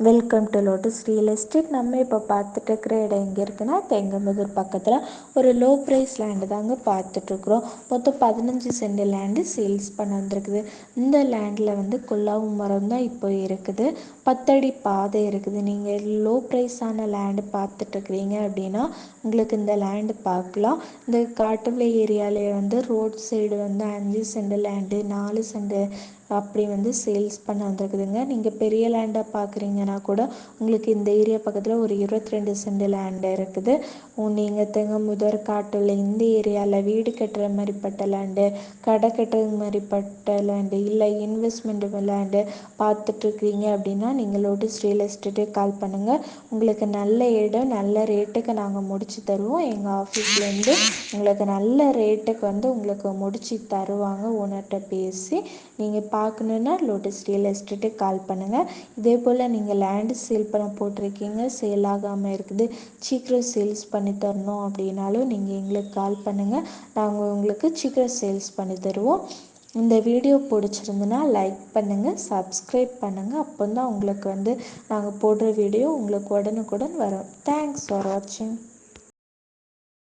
Welcome to Lotus real estate நம்ம இப்போ பார்த்துட்டு இருக்கிற இடம் எங்கே இருக்குன்னா தெங்கமுதூர் பக்கத்தில் ஒரு லோ ப்ரைஸ் லேண்டு தாங்க பார்த்துட்ருக்குறோம் மொத்தம் பதினஞ்சு சென்ட் லேண்டு சேல்ஸ் பண்ண வந்திருக்குது. இந்த லேண்டில் வந்து குல்லாவு மரம் தான் இப்போ இருக்குது. பத்தடி பாதை இருக்குது. நீங்கள் லோ ப்ரைஸான லேண்டு பார்த்துட்ருக்குறீங்க அப்படின்னா உங்களுக்கு இந்த லேண்டு பார்க்கலாம். இந்த காட்டுவிலை ஏரியாவிலே வந்து ரோட் சைடு வந்து அஞ்சு சென்ட் லேண்டு நாலு சென்ட் அப்படி வந்து சேல்ஸ் பண்ண வந்திருக்குதுங்க. நீங்கள் பெரிய லேண்டாக பார்க்குறீங்க பார்க்குறீங்கன்னா கூட உங்களுக்கு இந்த ஏரியா பக்கத்தில் ஒரு இருபத்தி ரெண்டு சென்ட் லேண்டு இருக்குது நீங்கள் தெங்கமுதர் காட்டில் இந்த ஏரியாவில் வீடு கட்டுற மாதிரிப்பட்ட லேண்டு கடை கட்டுறது மாதிரிப்பட்ட லேண்டு இல்லை இன்வெஸ்ட்மெண்ட் லேண்டு பார்த்துட்ருக்கீங்க அப்படின்னா நீங்கள் லோட்டஸ் ரியல் எஸ்டேட்டே கால் பண்ணுங்கள் உங்களுக்கு நல்ல இடம் நல்ல ரேட்டுக்கு நாங்கள் முடித்து தருவோம். எங்கள் ஆஃபீஸ்லேருந்து உங்களுக்கு நல்ல ரேட்டுக்கு வந்து உங்களுக்கு முடித்து தருவாங்க ஓனர்கிட்ட பேசி. நீங்கள் பார்க்கணுன்னா லோட்டஸ் ரியல் எஸ்டேட்டுக்கு கால் பண்ணுங்கள் இதே போல் நீங்கள் நீங்கள் லேண்டு சேல் பண்ண போட்டிருக்கீங்க சேல் ஆகாமல் இருக்குது. சீக்கிரம் சேல்ஸ் பண்ணி தரணும் அப்படின்னாலும் நீங்கள் எங்களுக்கு கால் பண்ணுங்கள் நாங்கள் உங்களுக்கு சீக்கிரம் சேல்ஸ் பண்ணி தருவோம். இந்த வீடியோ பிடிச்சிருந்துன்னா லைக் பண்ணுங்கள் சப்ஸ்கிரைப் பண்ணுங்கள் அப்போ தான் உங்களுக்கு வந்து நாங்கள் போடுற வீடியோ உங்களுக்கு உடனுக்குடன் வரும். தேங்க்ஸ் ஃபார் வாட்சிங்